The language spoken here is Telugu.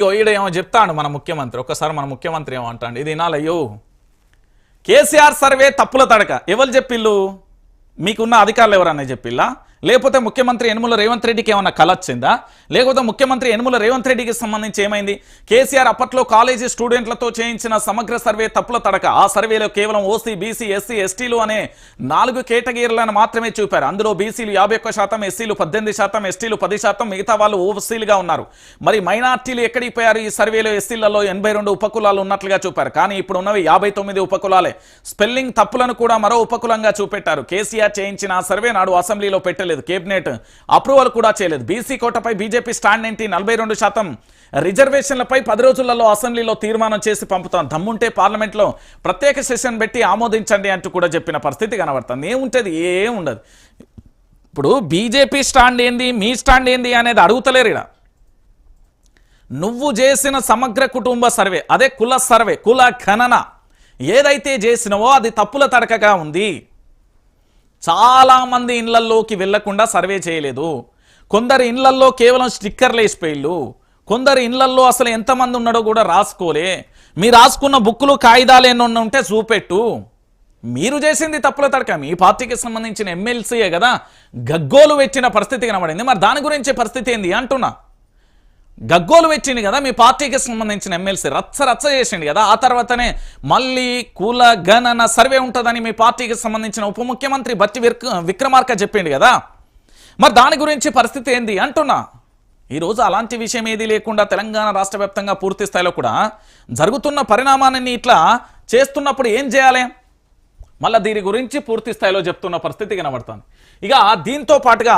ఇగో ఈడ ఏమో చెప్తాడు మన ముఖ్యమంత్రి ఒక్కసారి మన ముఖ్యమంత్రి ఏమో అంటాడు. ఇది వినాలయ్యో కేసీఆర్ సర్వే తప్పుల తడక. ఎవరు చెప్పిల్లు? మీకున్న అధికారులు ఎవరన్నా చెప్పిల్లా? లేకపోతే ముఖ్యమంత్రి యనుమల రేవంత్ రెడ్డికి ఏమైనా కల వచ్చిందా? లేకపోతే ముఖ్యమంత్రి యనుమల రేవంత్ రెడ్డికి సంబంధించి ఏమైంది? కేసీఆర్ అప్పట్లో కాలేజీ స్టూడెంట్లతో చేయించిన సమగ్ర సర్వే తప్పుల తడక ఆ సర్వేలో కేవలం ఓసీ బీసీ ఎస్సీ ఎస్టీలు అనే నాలుగు కేటగిరీలను మాత్రమే చూపారు. అందులో బీసీలు యాభై ఒక్క శాతం ఎస్సీలు పద్దెనిమిది శాతం ఎస్టీలు పది శాతం మిగతా వాళ్ళు ఓసీలుగా ఉన్నారు. మరి మైనార్టీలు ఎక్కడికి పోయారు? ఈ సర్వేలో ఎస్సీలలో ఎనభై రెండు ఉపకులాలు ఉన్నట్లుగా చూపారు. కానీ ఇప్పుడు ఉన్నవి యాభై తొమ్మిది ఉపకులాలే. స్పెల్లింగ్ తప్పులను కూడా మరో ఉపకులంగా చూపెట్టారు. కేసీఆర్ చేయించిన సర్వే నాడు అసెంబ్లీలో పెట్టలేదు. కేబినెట్ అప్రూవల్ కూడా చేయలేదు. బీసీ కోటపై బీజేపీ స్టాండ్ ఏంటి? నలభై రెండు శాతం. రిజర్వేషన్లపై పది రోజులలో అసెంబ్లీలో తీర్మానం చేసి పంపుతాం. దమ్ముంటే పార్లమెంట్లో ప్రత్యేక సెషన్ పెట్టి ఆమోదించండి అంటూ కూడా చెప్పిన పరిస్థితి కనబడుతుంది. ఏముంటుంది? ఏం ఉండదు. ఇప్పుడు బీజేపీ స్టాండ్ ఏంది? మీ స్టాండ్ ఏంది అనేది అడుగుతలేరు ఇక్కడ నువ్వు చేసిన సమగ్ర కుటుంబ సర్వే అదే కుల సర్వే కుల ఖనన ఏదైతే చేసినవో అది తప్పుల తడకగా ఉంది. చాలామంది ఇళ్ళల్లోకి వెళ్ళకుండా సర్వే చేయలేదు. కొందరు ఇళ్ళల్లో కేవలం స్టిక్కర్లు వేసిపోయిళ్ళు కొందరు ఇళ్ళల్లో అసలు ఎంతమంది ఉన్నాడో కూడా రాసుకోలే. మీరు రాసుకున్న బుక్కులు కాగితాలు ఎన్ని ఉంటే చూపెట్టు. మీరు చేసింది తప్పుల తడక. మీ పార్టీకి సంబంధించిన ఎమ్మెల్సీయే కదా గగ్గోలు వెచ్చిన పరిస్థితి కనబడింది. మరి దాని గురించి పరిస్థితి ఏంది? అంటున్నా. గగ్గోలు పెట్టిండు కదా మీ పార్టీకి సంబంధించిన ఎమ్మెల్సీ. రచ్చ రచ్చ చేసిండు కదా. ఆ తర్వాతనే మళ్ళీ కుల గణన సర్వే ఉంటుందని మీ పార్టీకి సంబంధించిన ఉప ముఖ్యమంత్రి బట్టి విక్రమార్క చెప్పిండు కదా. మరి దాని గురించి పరిస్థితి ఏంది అంటున్నా. ఈరోజు అలాంటి విషయం ఏది లేకుండా తెలంగాణ రాష్ట్ర వ్యాప్తంగా పూర్తి స్థాయిలో కూడా జరుగుతున్న పరిణామాన్ని ఇట్లా చేస్తున్నప్పుడు ఏం చేయాలి? మళ్ళీ దీని గురించి పూర్తి స్థాయిలో చెప్తున్న పరిస్థితి కనబడుతుంది. ఇక దీంతో పాటుగా